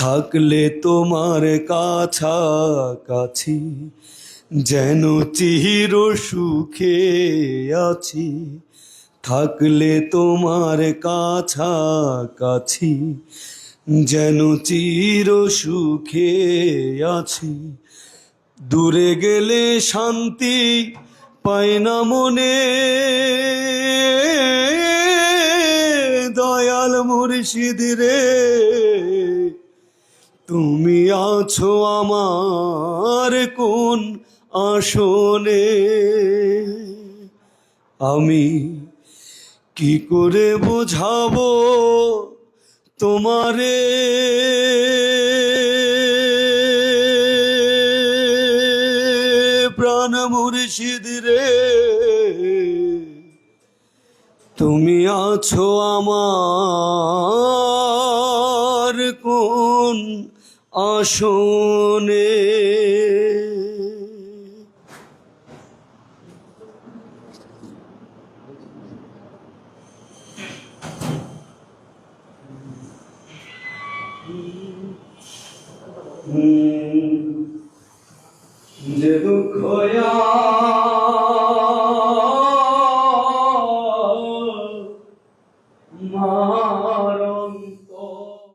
থাকলে তোমার কাছাকাছি, যেন চির সুখে আছি। থাকলে তোমার কাছাকাছি, যেন চির সুখে আছি। দূরে গেলে শান্তি পাই না মনে, দয়াল মুর্শিদ রে। তুমি আছো আমার কোন আসনে? আমি কি করে বোঝাবো তোমারে? প্রাণ মুর্শিদ রে। তুমি আছো আমার কোন আসনে। যে দুঃখ মা